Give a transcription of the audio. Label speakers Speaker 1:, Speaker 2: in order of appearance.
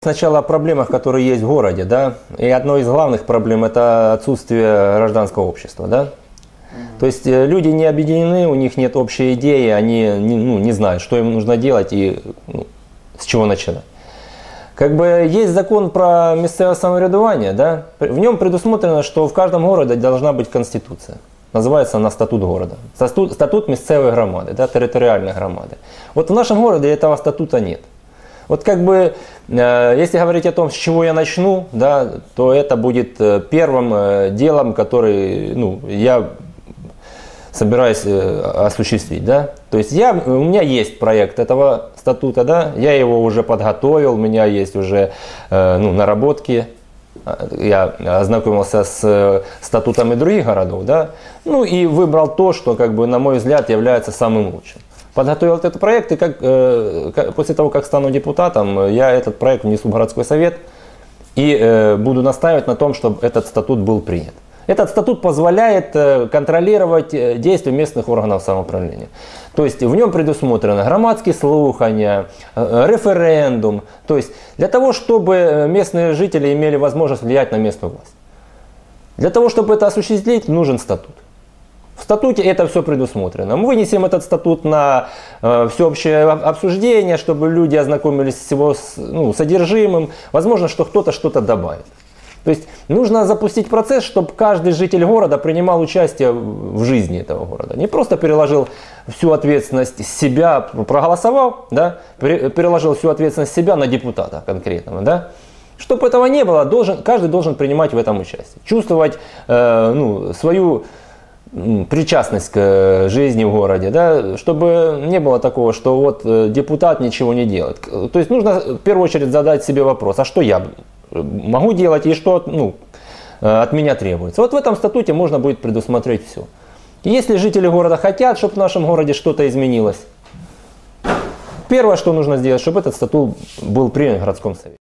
Speaker 1: Сначала о проблемах, которые есть в городе, да, и одной из главных проблем это отсутствие гражданского общества, да. То есть э, люди не объединены, у них нет общей идеи, они не, ну, не знают, что им нужно делать и ну, с чего начинать. Как бы есть закон про местное самоврядування, да? в нем предусмотрено, что в каждом городе должна быть конституция. Называется она статут города. Статут, статут местной громады, да, территориальной громады. Вот в нашем городе этого статута нет. Вот как бы, э, если говорить о том, с чего я начну, да, то это будет э, первым э, делом, который ну, я собираюсь осуществить. Да? То есть я, у меня есть проект этого статута, да, я его уже подготовил, у меня есть уже ну, наработки я ознакомился с статутами других городов, да, ну и выбрал то, что, как бы, на мой взгляд, является самым лучшим подготовил этот проект, и как, э, после того, как стану депутатом, я этот проект внесу в городской совет и э, буду настаивать на том, чтобы этот статут был принят. Этот статут позволяет э, контролировать э, действия местных органов самоуправления. То есть в нем предусмотрено громадские слухания, э, референдум. То есть для того, чтобы местные жители имели возможность влиять на местную власть. Для того, чтобы это осуществить, нужен статут. Статуте это все предусмотрено. Мы вынесем этот статут на э, всеобщее обсуждение, чтобы люди ознакомились с его ну, содержимым. Возможно, что кто-то что-то добавит. То есть нужно запустить процесс, чтобы каждый житель города принимал участие в жизни этого города. Не просто переложил всю ответственность с себя, проголосовал, да, переложил всю ответственность себя на депутата конкретного. Да. Чтобы этого не было, должен, каждый должен принимать в этом участие. Чувствовать э, ну, свою причастность к э, жизни в городе, да, чтобы не было такого, что вот э, депутат ничего не делает. То есть нужно в первую очередь задать себе вопрос, а что я могу делать и что ну, э, от меня требуется. Вот в этом статуте можно будет предусмотреть все. Если жители города хотят, чтобы в нашем городе что-то изменилось, первое, что нужно сделать, чтобы этот статут был принят в городском совете.